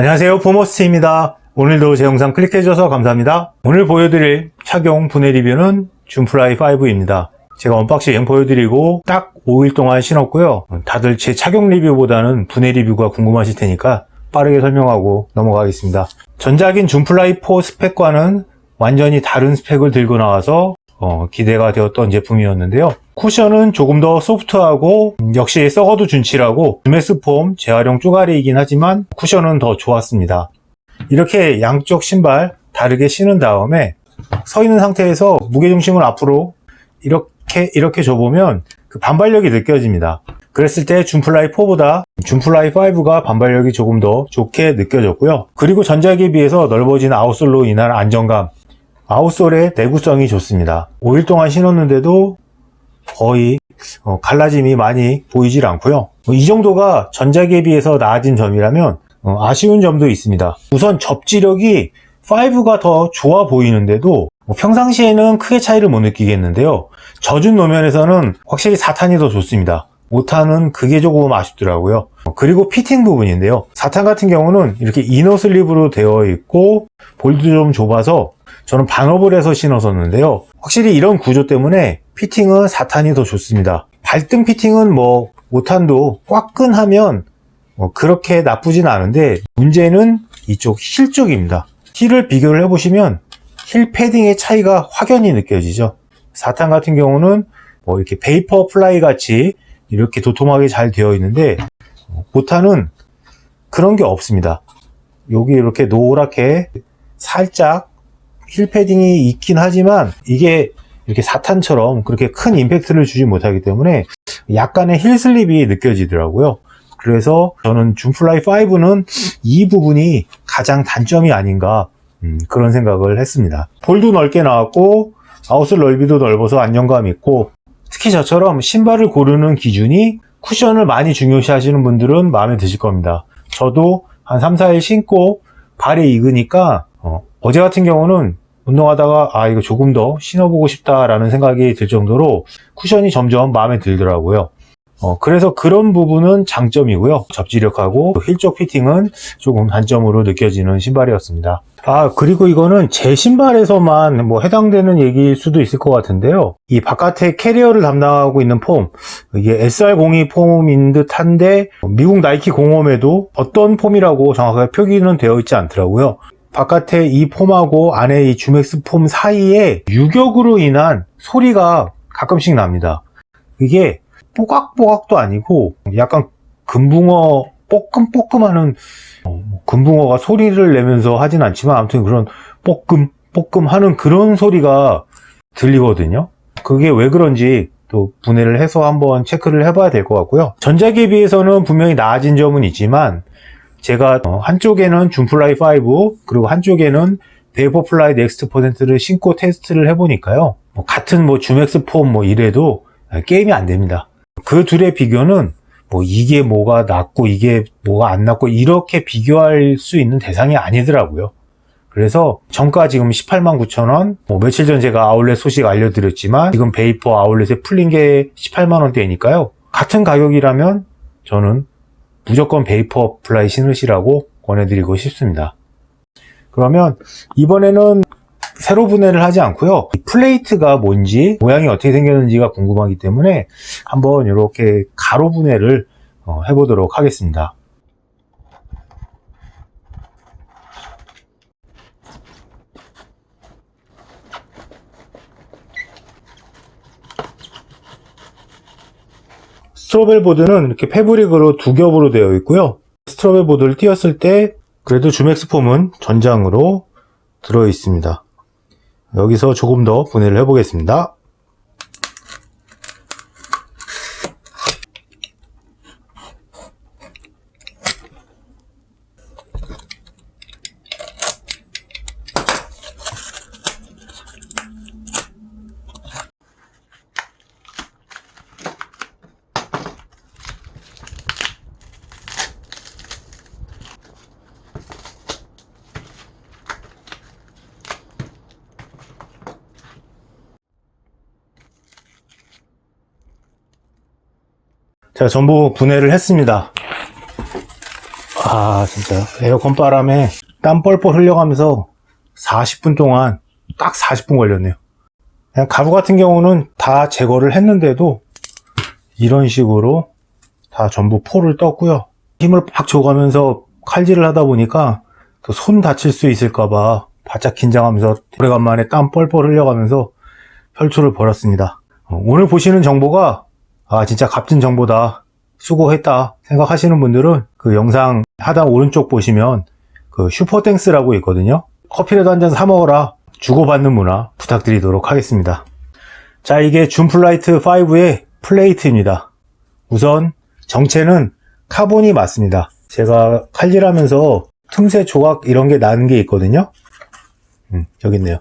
안녕하세요. 포머스트입니다. 오늘도 제 영상 클릭해주셔서 감사합니다. 오늘 보여드릴 착용 분해 리뷰는 줌플라이 5입니다. 제가 언박싱 보여드리고 딱 5일 동안 신었고요. 다들 제 착용 리뷰보다는 분해 리뷰가 궁금하실 테니까 빠르게 설명하고 넘어가겠습니다. 전작인 줌플라이 4 스펙과는 완전히 다른 스펙을 들고 나와서 어, 기대가 되었던 제품이었는데요. 쿠션은 조금 더 소프트하고 음, 역시 썩어도 준칠하고 줌엑스 폼 재활용 쪼가리이긴 하지만 쿠션은 더 좋았습니다. 이렇게 양쪽 신발 다르게 신은 다음에 서 있는 상태에서 무게중심을 앞으로 이렇게 이렇게 줘보면 그 반발력이 느껴집니다. 그랬을 때 줌플라이 4보다 줌플라이 5가 반발력이 조금 더 좋게 느껴졌고요. 그리고 전작에 비해서 넓어진 아웃솔로 인한 안정감 아웃솔의 내구성이 좋습니다. 5일 동안 신었는데도 거의 어, 갈라짐이 많이 보이질 않고요. 어, 이 정도가 전작에 비해서 나아진 점이라면 어, 아쉬운 점도 있습니다. 우선 접지력이 5가 더 좋아 보이는데도 뭐 평상시에는 크게 차이를 못 느끼겠는데요. 젖은 노면에서는 확실히 4탄이 더 좋습니다. 5탄은 그게 조금 아쉽더라고요. 어, 그리고 피팅 부분인데요. 4탄 같은 경우는 이렇게 이너 슬립으로 되어 있고 볼도 좀 좁아서 저는 반업을 해서 신었었는데요. 확실히 이런 구조 때문에 피팅은 4탄이 더 좋습니다. 발등 피팅은 뭐 5탄도 꽉끈하면 뭐 그렇게 나쁘진 않은데 문제는 이쪽 힐 쪽입니다. 힐을 비교를 해보시면 힐 패딩의 차이가 확연히 느껴지죠. 4탄 같은 경우는 뭐 이렇게 베이퍼 플라이 같이 이렇게 도톰하게 잘 되어 있는데 5탄은 그런 게 없습니다. 여기 이렇게 노랗게 살짝 힐 패딩이 있긴 하지만 이게 이렇게 사탄처럼 그렇게 큰 임팩트를 주지 못하기 때문에 약간의 힐 슬립이 느껴지더라고요. 그래서 저는 줌플라이 5는 이 부분이 가장 단점이 아닌가 음, 그런 생각을 했습니다. 볼도 넓게 나왔고 아웃솔 넓이도 넓어서 안정감 있고 특히 저처럼 신발을 고르는 기준이 쿠션을 많이 중요시 하시는 분들은 마음에 드실 겁니다. 저도 한 3, 4일 신고 발이 익으니까 어, 어제 같은 경우는 운동하다가 아 이거 조금 더 신어보고 싶다라는 생각이 들 정도로 쿠션이 점점 마음에 들더라고요. 어, 그래서 그런 부분은 장점이고요. 접지력하고 힐쪽 피팅은 조금 단점으로 느껴지는 신발이었습니다. 아, 그리고 이거는 제 신발에서만 뭐 해당되는 얘기일 수도 있을 것 같은데요. 이 바깥에 캐리어를 담당하고 있는 폼, 이게 SR02 폼인 듯 한데, 미국 나이키 공홈에도 어떤 폼이라고 정확하게 표기는 되어 있지 않더라고요. 바깥에 이 폼하고 안에 이 주맥스 폼 사이에 유격으로 인한 소리가 가끔씩 납니다. 이게 뽀각뽀각도 아니고 약간 금붕어 뽀끔뽀끔하는 어, 뭐 금붕어가 소리를 내면서 하진 않지만 아무튼 그런 뽀끔 뽀끔 하는 그런 소리가 들리거든요. 그게 왜 그런지 또 분해를 해서 한번 체크를 해봐야 될 것 같고요. 전작에 비해서는 분명히 나아진 점은 있지만 제가 어, 한쪽에는 줌플라이 5 그리고 한쪽에는 베이퍼플라이 넥스트 퍼센트를 신고 테스트를 해보니까요. 뭐 같은 뭐 줌엑스 폼뭐 이래도 게임이 안 됩니다. 그 둘의 비교는 뭐 이게 뭐가 낫고 이게 뭐가 안 낫고 이렇게 비교할 수 있는 대상이 아니더라고요. 그래서 정가 지금 18만 9천 원, 뭐 며칠 전 제가 아울렛 소식 알려드렸지만 지금 베이퍼 아울렛에 풀린 게 18만 원대니까요. 같은 가격이라면 저는 무조건 베이퍼 플라이 신으시라고 권해드리고 싶습니다. 그러면 이번에는 세로 분해를 하지 않고요. 이 플레이트가 뭔지 모양이 어떻게 생겼는지가 궁금하기 때문에 한번 이렇게 가로 분해를 어, 해보도록 하겠습니다. 스트로벨 보드는 이렇게 패브릭으로 두 겹으로 되어 있고요. 스트로벨 보드를 띄었을 때 그래도 주맥스 폼은 전장으로 들어 있습니다. 여기서 조금 더 분해를 해보겠습니다. 제가 전부 분해를 했습니다. 아, 아, 진짜. 에어컨 바람에 땀 뻘뻘 흘려가면서 40분 동안 딱 40분 걸렸네요. 그냥 가루 같은 경우는 다 제거를 했는데도 이런 식으로 다 전부 포를 떴고요. 힘을 빡 줘가면서 칼질을 하다 보니까 또손 다칠 수 있을까봐 바짝 긴장하면서 오래간만에 땀 뻘뻘 흘려가면서 혈투를 벌였습니다. 어, 오늘 보시는 정보가 아 진짜 값진 정보다 수고했다 생각하시는 분들은 그 영상 하단 오른쪽 보시면 그 슈퍼땡스라고 있거든요. 커피라도 한 잔 사 먹어라 주고받는 문화 부탁드리도록 하겠습니다. 자 이게 줌플라이트 5의 플레이트입니다. 우선 정체는 카본이 맞습니다. 제가 칼질하면서 틈새 조각 이런 게 나는 게 있거든요. 음, 여기 있네요.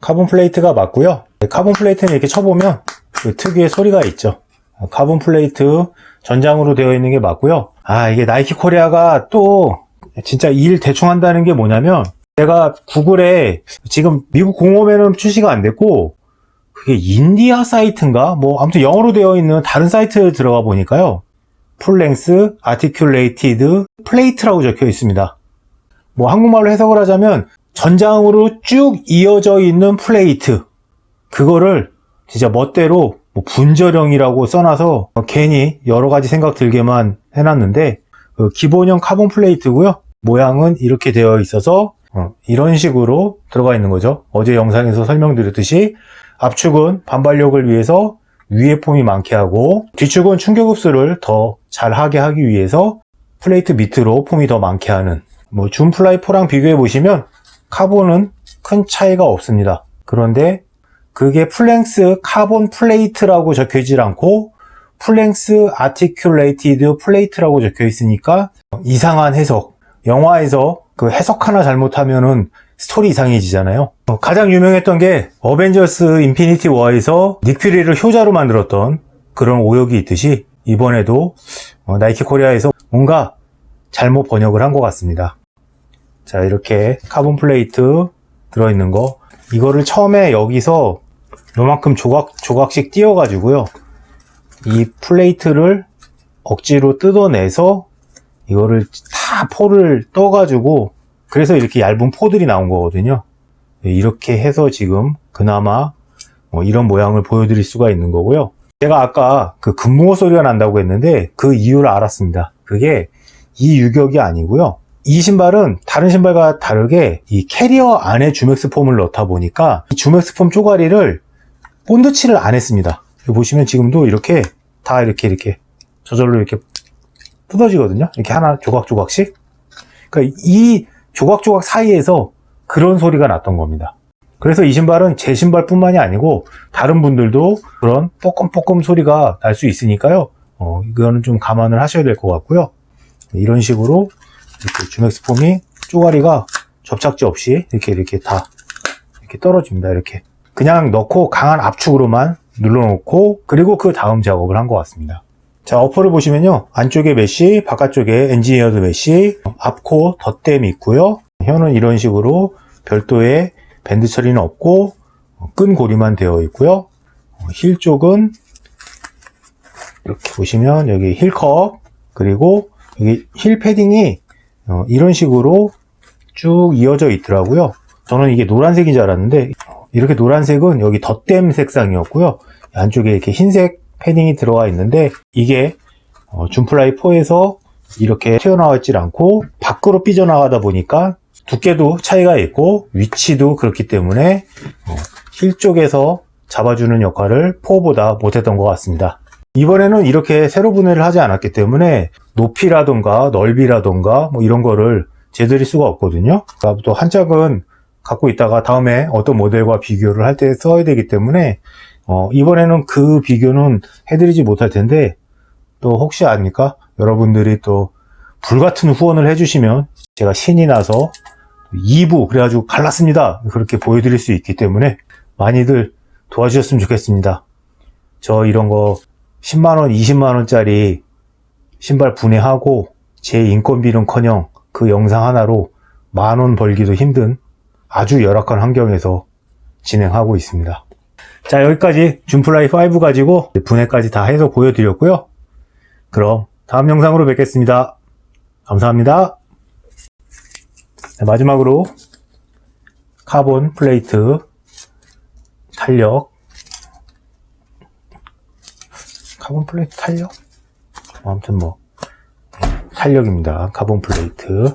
카본 플레이트가 맞고요. 카본 플레이트는 이렇게 쳐보면 그 특유의 소리가 있죠. 카본 플레이트 전장으로 되어 있는 게 맞고요. 아 이게 나이키 코리아가 또 진짜 일 대충 한다는 게 뭐냐면 제가 구글에 지금 미국 공홈에는 출시가 안 됐고 그게 인디아 사이트인가 뭐 아무튼 영어로 되어 있는 다른 사이트에 들어가 보니까요. 풀랭스 아티큘레이티드 플레이트라고 적혀 있습니다. 뭐 한국말로 해석을 하자면 전장으로 쭉 이어져 있는 플레이트 그거를 진짜 멋대로 뭐 분절형이라고 써놔서 괜히 여러 가지 생각 들게만 해놨는데 그 기본형 카본 플레이트고요. 모양은 이렇게 되어 있어서 어, 이런 식으로 들어가 있는 거죠. 어제 영상에서 설명드렸듯이 압축은 반발력을 위해서 위에 폼이 많게 하고 뒤축은 충격 흡수를 더 잘하게 하기 위해서 플레이트 밑으로 폼이 더 많게 하는 뭐 줌플라이 4랑 비교해 보시면 카본은 큰 차이가 없습니다. 그런데 그게 플랭스 카본 플레이트라고 적혀 있질 않고 플랭스 아티큘레이티드 플레이트라고 적혀 있으니까 이상한 해석. 영화에서 그 해석 하나 잘못하면은 스토리 이상해지잖아요. 어, 가장 유명했던 게 어벤져스 인피니티 워에서 닉퓨리를 효자로 만들었던 그런 오역이 있듯이 이번에도 어, 나이키 코리아에서 뭔가 잘못 번역을 한 것 같습니다. 자 이렇게 카본 플레이트 들어있는 거. 이거를 처음에 여기서 요만큼 조각 조각씩 띄워 가지고요. 이 플레이트를 억지로 뜯어내서 이거를 다 포를 떠 가지고 그래서 이렇게 얇은 포들이 나온 거거든요. 네, 이렇게 해서 지금 그나마 뭐 이런 모양을 보여드릴 수가 있는 거고요. 제가 아까 그 금붕어 소리가 난다고 했는데 그 이유를 알았습니다. 그게 이 유격이 아니고요 이 신발은 다른 신발과 다르게 이 캐리어 안에 주맥스 폼을 넣다 보니까 이 주맥스 폼 쪼가리를 본드칠을 안 했습니다. 보시면 지금도 이렇게 다 이렇게 이렇게 저절로 이렇게 뜯어지거든요. 이렇게 하나 조각조각씩. 그러니까 이 조각조각 사이에서 그런 소리가 났던 겁니다. 그래서 이 신발은 제 신발뿐만이 아니고 다른 분들도 그런 뽀끔뽀끔 소리가 날 수 있으니까요. 어, 이거는 좀 감안을 하셔야 될 것 같고요. 이런 식으로 이렇게 주맥스 폼이 쪼가리가 접착제 없이 이렇게 이렇게 다 이렇게 떨어집니다. 이렇게 그냥 넣고 강한 압축으로만 눌러놓고 그리고 그 다음 작업을 한 것 같습니다. 자 어퍼를 보시면요 안쪽에 메쉬 바깥쪽에 엔지니어드 메쉬 앞코 덧댐이 있고요 혀는 이런 식으로 별도의 밴드 처리는 없고 끈 고리만 되어 있고요 힐 쪽은 이렇게 보시면 여기 힐컵 그리고 여기 힐 패딩이 어, 이런 식으로 쭉 이어져 있더라고요. 저는 이게 노란색인 줄 알았는데 이렇게 노란색은 여기 덧댐 색상이었고요. 안쪽에 이렇게 흰색 패딩이 들어가 있는데 이게 어, 줌플라이 4에서 이렇게 튀어나와 있질 않고 밖으로 삐져나가다 보니까 두께도 차이가 있고 위치도 그렇기 때문에 어, 힐 쪽에서 잡아주는 역할을 4보다 못했던 것 같습니다. 이번에는 이렇게 세로 분해를 하지 않았기 때문에 높이라던가 넓이라던가 뭐 이런 거를 재드릴 수가 없거든요. 그러니까 또한 짝은 갖고 있다가 다음에 어떤 모델과 비교를 할 때 써야 되기 때문에 어, 이번에는 그 비교는 해드리지 못할 텐데 또 혹시 아닙니까? 여러분들이 또 불같은 후원을 해주시면 제가 신이 나서 2부 그래가지고 갈랐습니다. 그렇게 보여드릴 수 있기 때문에 많이들 도와주셨으면 좋겠습니다. 저 이런 거 10만원, 20만원짜리 신발 분해하고 제 인건비는 커녕 그 영상 하나로 만원 벌기도 힘든 아주 열악한 환경에서 진행하고 있습니다. 자, 여기까지 줌플라이 5 가지고 분해까지 다 해서 보여드렸고요. 그럼 다음 영상으로 뵙겠습니다. 감사합니다. 네, 마지막으로 카본 플레이트 탄력 카본 플레이트 탄력? 뭐 아무튼 뭐 탄력입니다. 카본 플레이트